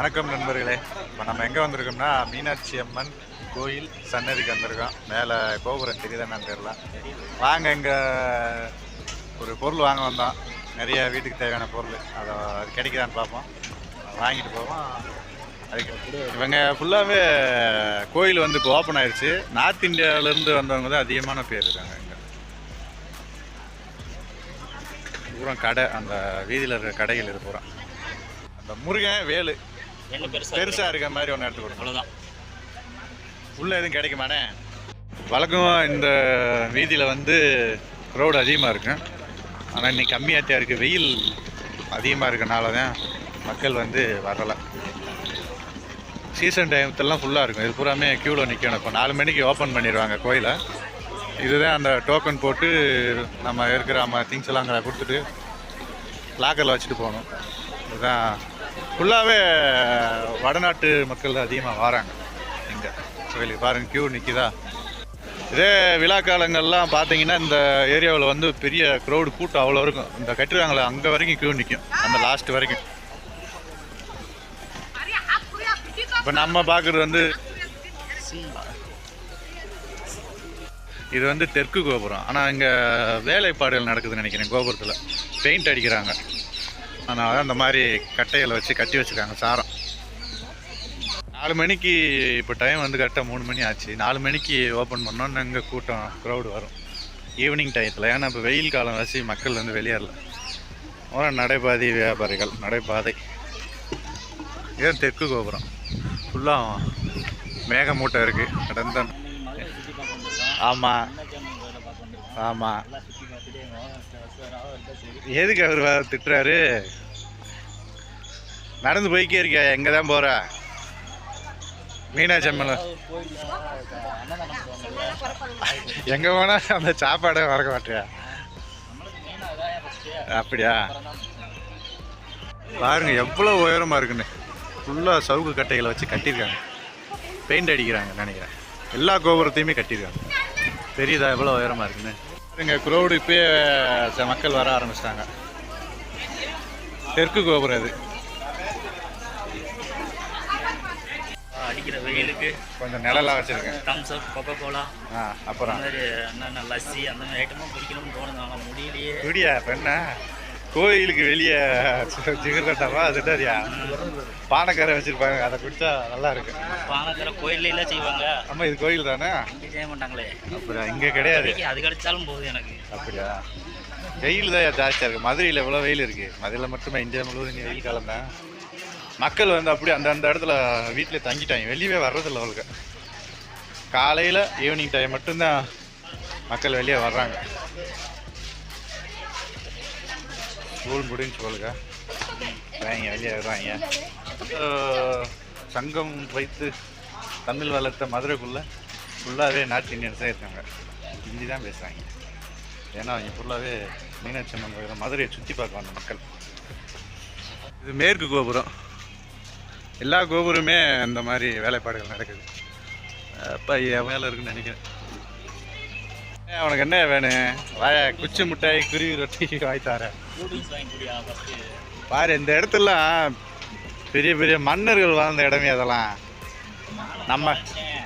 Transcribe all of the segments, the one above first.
வணக்கம் நண்பர்களே. இப்போ நம்ம எங்கே வந்திருக்கோம்னா மீனாட்சி அம்மன் கோயில் சன்னதிக்கு வந்திருக்கோம். மேலே கோபுரம் தெரியுதா தெரியல. வாங்க இங்கே ஒரு பொருள் வாங்க வந்தோம். நிறைய வீட்டுக்கு தேவையான பொருள். அதை அது கிடைக்குதான்னு பார்ப்போம். வாங்கிட்டு போவோம். அதுக்கு இவங்க ஃபுல்லாகவே கோயில் வந்து இப்போ ஓப்பன் ஆயிடுச்சு நார்த் இந்தியாவிலேருந்து வந்தவங்க தான் அதிகமான பேர் இருக்காங்க இங்கே. பூரா கடை அந்த வீதியில் இருக்கிற கடைகள் இது பூரா. அந்த முருகன் வேலு. என்ன பெருசா பெருசா இருக்க மாதிரி ஒன்று எடுத்து கொடுங்க. அவ்வளோதான் உள்ள எதுவும் கிடைக்குமாண்ணே? வழக்கம் இந்த வீதியில் வந்து க்ரௌடு அதிகமாக இருக்கும் ஆனால் இன்னைக்கு கம்மியாகத்தான் இருக்குது வெயில் அதிகமாக இருக்கனால தான் மக்கள் வந்து வரலை. சீசன் டைமத்துலாம் ஃபுல்லாக இருக்கும். இது பூராமே க்யூவில் நிற்கணும் இப்போ நாலு மணிக்கு ஓப்பன் பண்ணிடுவாங்க கோயிலை. இதுதான் அந்த டோக்கன் போட்டு நம்ம இருக்கிற நம்ம திங்ஸ் எல்லாம் அங்கே கொடுத்துட்டு லாக்கரில் வச்சுட்டு போகணும். இதுதான் ஃபுல்லாகவே வடநாட்டு மக்கள் அதிகமாக வராங்க. இங்கே. கோயிலுக்கு பாருங்கள் க்யூ நிற்கிதா இதே விழா காலங்கள்லாம் பார்த்தீங்கன்னா இந்த ஏரியாவில் வந்து பெரிய க்ரௌடு கூட்டம் அவ்வளோ இருக்கும். இந்த கட்டுறாங்களே அங்கே வரைக்கும் க்யூ நிற்கும் அந்த லாஸ்ட் வரைக்கும். இப்போ நம்ம பார்க்குறது வந்து இது வந்து தெற்கு கோபுரம். ஆனால் இங்கே வேலைப்பாடுகள் நடக்குதுன்னு நினைக்கிறேன் கோபுரத்தில். பெயிண்ட் அடிக்கிறாங்க. அதனால அந்த மாதிரி கட்டைகளை வச்சு கட்டி வச்சுருக்காங்க சாரம். நாலு மணிக்கு இப்போ டைம் வந்து கரெக்டாக மூணு மணி ஆச்சு. நாலு மணிக்கு ஓப்பன் பண்ணோன்னு இங்கே கூட்டம் க்ரௌடு வரும். ஈவினிங் டயத்தில் ஏன்னா இப்போ வெயில் காலம் வச்சு மக்கள் வந்து வெளியேறல. ஒரு நடைபாதை வியாபாரிகள் நடைபாதை. இதுதான் தெற்கு கோபுரம். ஃபுல்லாக மேகமூட்டம் இருக்குது கடந்த ஆமாம் ஆமாம் எதுக்கு அவர் திட்டுறாரு? நடந்து போய்க்கே இருக்க எங்கே தான் போகிற மீனாட்சி அம்மன். எங்கே போனால் அந்த சாப்பாடே மறக்க மாட்டியா? அப்படியா? பாருங்க எவ்வளோ உயரமாக இருக்குன்னு. ஃபுல்லாக சவுக்கு கட்டைகளை வச்சு கட்டியிருக்காங்க. பெயிண்ட் அடிக்கிறாங்க நினைக்கிறேன். எல்லா கோபுரத்தையுமே கட்டியிருக்காங்க. தெரியுதா எவ்வளோ உயரமாக இருக்குன்னு? இங்கே க்ரௌடு இப்பயே ச- மக்கள் வர ஆரம்பிச்சிட்டாங்க. தெற்கு கோபுரம் இது. அடிக்கிற வெயிலுக்கு. கொஞ்சம் நிழலாக வச்சுருக்கேன். தம்ஸ் அப் கொக்கோ கோலா அப்புறம்? அந்த மாதிரி என்னென்ன லஸ்ஸி அந்த மாதிரி ஐட்டமும் குடிக்கணும்னு தோணுது. ஆனால் முடியலையே. விடியா பெண்ணா கோயிலுக்கு வெளியே ஜிகர்தட்டாவா அதுட்டாரியா பானைக்கரை வச்சுருப்பாங்க. அதை குடிச்சா நல்லா இருக்கு பானக்கரை கோயில்ல செய்வாங்க. ஆமாம் இது கோயில் தானே? இங்கே செய்ய மாட்டாங்களே. அப்படியா இங்கே கிடையாது. அது கிடைச்சாலும் போகுது எனக்கு. அப்படியா? வெயில் தான் ஜாஸ்தியாக இருக்குது மதுரையில் எவ்வளோ வெயில் இருக்குது மதுரையில் மட்டுமே? இந்தியா முழுவதும் வெயில் காலம் தான் மக்கள் வந்து அப்படி அந்த அந்த இடத்துல வீட்டிலே தங்கிட்டாங்க. வெளியவே வர்றதில்ல அவளுக்கு. காலையில் ஈவினிங் டைம் மட்டும்தான் மக்கள் வெளியே வர்றாங்க. ஸ்கூல் முடிஞ்சு போலுங்க வாங்க வெளியே வர்றாங்க சங்கம் வைத்து தமிழ் வளர்த்த மதுரைக்குள்ளே ஃபுல்லாகவே நார்த் இந்தியன்ஸாக இருக்காங்க. ஹிந்தி தான் பேசுகிறாங்க ஏன்னா அவங்க ஃபுல்லாகவே மீனாட்சி அம்மன் மதுரையை சுற்றி பார்க்க வந்த மக்கள். இது மேற்கு கோபுரம். எல்லா கோபுரமே இந்த மாதிரி வேலைப்பாடுகள் நடக்குது. அப்போ என் வேலை இருக்குன்னு நினைக்கிறேன். ஏன் உனக்கு என்ன வேணும்? வாய குச்சி மிட்டாய் குருவி ரொட்டி ஃபஸ்ட்டு பாரு இந்த இடத்துலாம் பெரிய பெரிய மன்னர்கள் வாழ்ந்த இடமே அதெல்லாம். நம்ம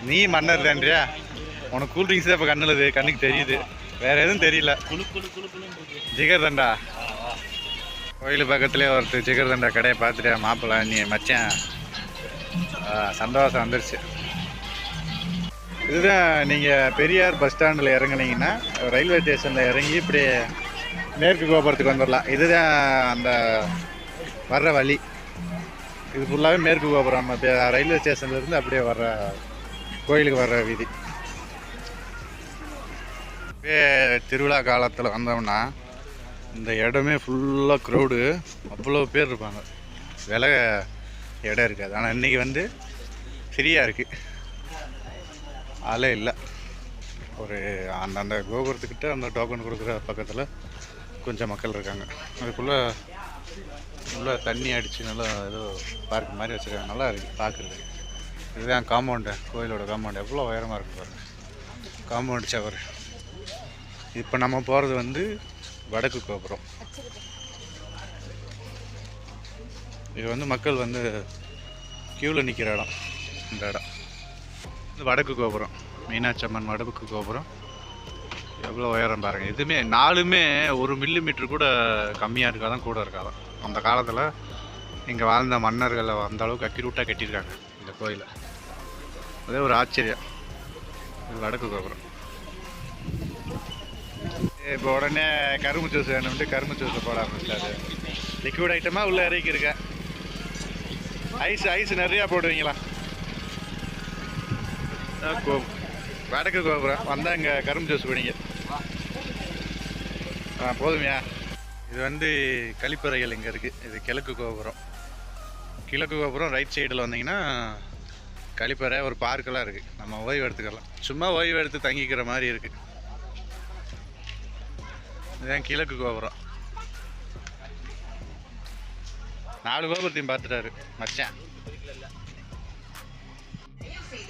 நீ மன்னர் தான்றியா? உனக்கு கூல்ட்ரிங்க்ஸ் தான் இப்போ கண்ணுலது கண்ணுக்கு தெரியுது. வேற எதுவும் தெரியல. ஜிகர் தண்டா. கோயில் பக்கத்துலேயே ஒருத்தர் ஜிகர் தண்டா கடையை பார்த்துட்டு மாப்பிள்ளை நீ மச்சான் சந்தோஷம் வந்துருச்சு. இதுதான் நீங்கள் பெரியார் பஸ் ஸ்டாண்டில் இறங்குனீங்கன்னா ரயில்வே ஸ்டேஷனில் இறங்கி இப்படி மேற்கு கோபுரத்துக்கு வந்துடலாம் இதுதான் அந்த வர்ற வழி. இது ஃபுல்லாகவே மேற்கு கோபுரம் ரயில்வே ஸ்டேஷன்லேருந்து அப்படியே வர்ற கோயிலுக்கு வர்ற வீதி. அப்படியே திருவிழா காலத்தில் வந்தோம்னா இந்த இடமே ஃபுல்லாக க்ரௌடு அவ்வளோ பேர் இருப்பாங்க. விலை இடம் இருக்காது. ஆனால் இன்றைக்கி வந்து ஃப்ரீயாக இருக்குது ஆளே இல்லை. ஒரு அந்த அந்த கோபுரத்துக்கிட்ட அந்த டோக்கன் கொடுக்குற பக்கத்தில் கொஞ்சம் மக்கள் இருக்காங்க. அதுக்குள்ளே உள்ளே தண்ணி அடித்து நல்லா ஏதோ பார்க் மாதிரி வச்சுருக்காங்க. நல்லா இருக்குது பார்க்குறது இதுதான் காம்பவுண்டு கோயிலோட காம்பவுண்டு எவ்வளோ உயரமாக இருக்கு பாருங்க. காம்பவுண்டு சவர் இப்போ நம்ம போகிறது வந்து வடக்கு கோபுரம். இது வந்து மக்கள் வந்து க்யூவில் நிற்கிற இடம். இந்த இடம். இது வடக்கு கோபுரம். மீனாட்சி அம்மன் வடக்கு கோபுரம். எவ்வளோ உயரம் பாருங்கள் இதுவுமே நாலுமே ஒரு மில்லி மீட்ரு கூட கம்மியாக இருக்காதான் கூட இருக்காதான். அந்த காலத்தில் இங்கே வாழ்ந்த மன்னர்களை அந்த அளவுக்கு அக்கிரூட்டாக கட்டியிருக்காங்க இந்த கோயிலை. அதே ஒரு ஆச்சரியம். இது வடக்கு கோபுரம். இப்போ உடனே கரும்பு ஜூஸ் வேணும்ட்டு கரும்பு ஜூஸை போட ஆரம்பிச்சாரு லிக்விட் ஐட்டமாக உள்ளே இறக்கியிருக்கேன். ஐஸ் ஐஸ் நிறையா போடுவீங்களா ஆ, கோ- வடக்கு கோபுரம் வந்தால் இங்கே கரும்பு ஜூஸ் குடிங்க. ஆ போதுமையா? இது வந்து கழிப்பறைகள் இங்கே இருக்குது இது கிழக்கு கோபுரம். கிழக்கு கோபுரம் ரைட் சைடில் வந்தீங்கன்னா கழிப்பறை ஒரு பார்க்கெல்லாம் இருக்குது நம்ம ஓய்வு எடுத்துக்கலாம். சும்மா ஓய்வு எடுத்து தங்கிக்கிற மாதிரி இருக்குது இதுதான் கிழக்கு கோபுரம். நாலு கோபுரத்தையும் பார்த்துட்டாரு மச்சான்.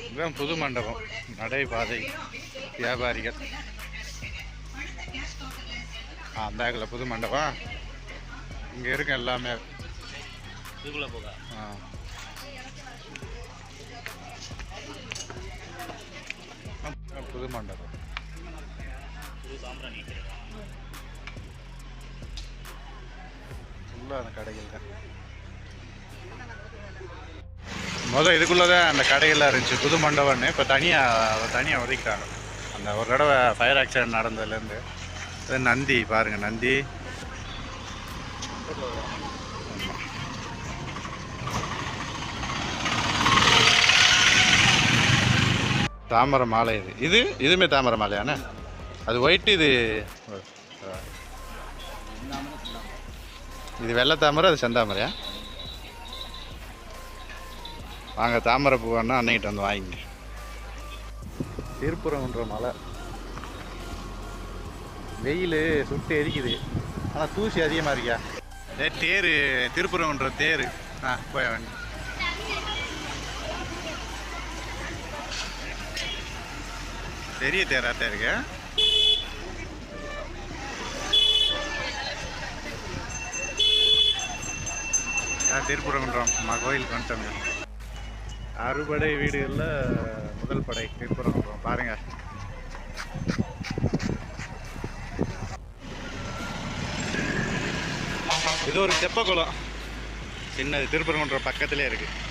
இதுதான் புது மண்டபம் நடைபாதை வியாபாரிகள். ஆ பேக்கில் புது மண்டபம். இங்கே இருக்கு எல்லாமே. இதுக்குள்ளே போக. ஆ. புது மண்டபம். ஃபுல்லாக அந்த கடைகள் தான். மொதல் இதுக்குள்ளே தான் அந்த கடைகள்லாம் இருந்துச்சு. புது மண்டபம்னு. இப்போ தனியாக தனியாக ஒதுக்கிட்டாங்க. அந்த ஒரு தடவை ஃபயர் ஆக்சிடென்ட் நடந்ததுலேருந்து. இது நந்தி பாருங்கள் நந்தி. தாமரை மாலை இது. இது இதுவுமே தாமரை மாலையாண்ணே? அது ஒயிட் இது இது வெள்ளை தாமரை அது செந்தாமரையா? வாங்க தாமரை பூ வேணா அன்னைக்கிட்ட வந்து வாங்கிங்க. திருப்புறம்ன்ற மலை. வெயில் சுட்டு எரிக்குது. ஆனால் தூசி அதிகமாக இருக்கியா ஏ தேர் திருப்புறம்ன்ற தேர். ஆ போய் வாங்க. பெரிய தேராத்தான் இருக்கு? ஆ திருப்புறங்குன்றம் நம்ம கோயிலுக்கு வந்துட்டோங்க அறுபடை வீடுகளில் முதல் படை. திருப்புறங்குன்றம் பாருங்க. இது ஒரு தெப்பக்குளம். சின்னது. திருப்பரங்குன்ற பக்கத்திலே இருக்குது